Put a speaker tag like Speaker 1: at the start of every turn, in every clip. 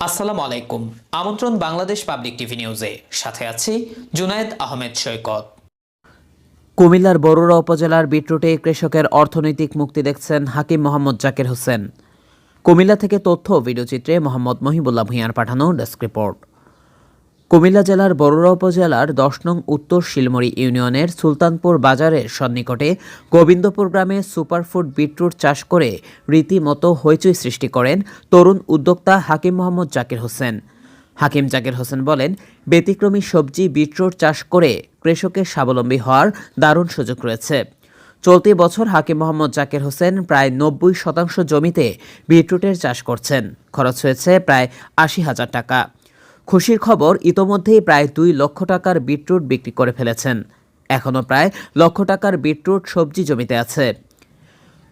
Speaker 1: আসসালামু আলাইকুম। আমন্ত্রণ বাংলাদেশ পাবলিক টিভি নিউজে। সাথে আছি জুনায়েদ আহমেদ সৈকত।
Speaker 2: কুমিল্লার বরুড়া উপজেলার বিটরুটে কৃষকের অর্থনৈতিক মুক্তি দেখছেন হাকিম মোহাম্মদ জাকির হোসেন। কুমিল্লা থেকে তথ্য ভিডিওচিত্রে মোহাম্মদ মহিবুল্লাহ ভূঁইয়ার পাঠানো ডেস্ক রিপোর্ট। কুমিল্লা জেলার বরুড়া উপজেলার দশ নং উত্তর শিলমরি ইউনিয়নের সুলতানপুর বাজারের সন্নিকটে গোবিন্দপুর গ্রামে সুপারফুড বিটরুট চাষ করে রীতিমতো হইচই সৃষ্টি করেন তরুণ উদ্যোক্তা হাকিম মোহাম্মদ জাকির হোসেন। হাকিম জাকির হোসেন বলেন, ব্যতিক্রমী সবজি, বিটরুট চাষ করে কৃষকের স্বাবলম্বী হওয়ার দারুণ সুযোগ রয়েছে। চলতি বছর হাকিম মোহাম্মদ জাকির হোসেন প্রায় নব্বই শতাংশ জমিতে বিটরুটের চাষ করছেন। খরচ হয়েছে প্রায় আশি হাজার টাকা। খুশির খবর ইতোমধ্যেই প্রায় দুই লক্ষ টাকার বিটরুট বিক্রি করে ফেলেছেন। এখনও প্রায় লক্ষ টাকার বিটরুট সবজি জমিতে আছে।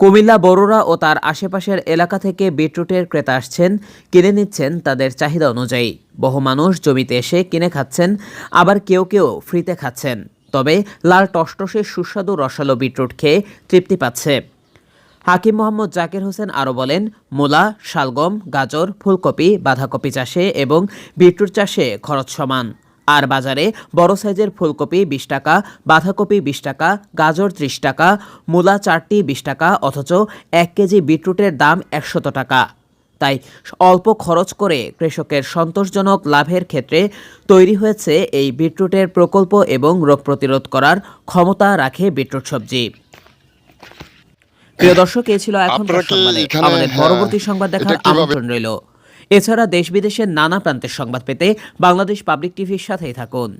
Speaker 2: কুমিল্লা, বরুড়া ও তার আশেপাশের এলাকা থেকে বিটরুটের ক্রেতা আসছেন, কিনে নিচ্ছেন তাদের চাহিদা অনুযায়ী। বহু মানুষ জমিতে এসে কিনে খাচ্ছেন, আবার কেউ কেউ ফ্রিতে খাচ্ছেন। তবে লাল টসটসে সুস্বাদু রসালো বিটরুট খেয়ে তৃপ্তি পাচ্ছে। হাকিম মোহাম্মদ জাকির হোসেন আরও বলেন, মূলা, শালগম, গাজর, ফুলকপি, বাঁধাকপি চাষে এবং বিটরুট চাষে খরচ সমান। আর বাজারে বড় সাইজের ফুলকপি বিশ টাকা, বাঁধাকপি বিশ টাকা, গাজর ত্রিশ টাকা, মূলা চারটি বিশ টাকা, অথচ এক কেজি বিটরুটের দাম একশত টাকা। তাই অল্প খরচ করে কৃষকের সন্তোষজনক লাভের ক্ষেত্রে তৈরি হয়েছে এই বিটরুটের প্রকল্প এবং রোগ প্রতিরোধ করার ক্ষমতা রাখে বিটরুট সবজি। প্রিয় দর্শক এ ছিল এখন
Speaker 3: এখানে,
Speaker 2: আমাদের
Speaker 3: হ্যাঁ,
Speaker 2: পরবর্তী সংবাদ দেখার আমন্ত্রণ রইল। এছাড়া দেশ বিদেশের নানা প্রান্তের সংবাদ পেতে বাংলাদেশ পাবলিক টিভির সাথেই থাকুন।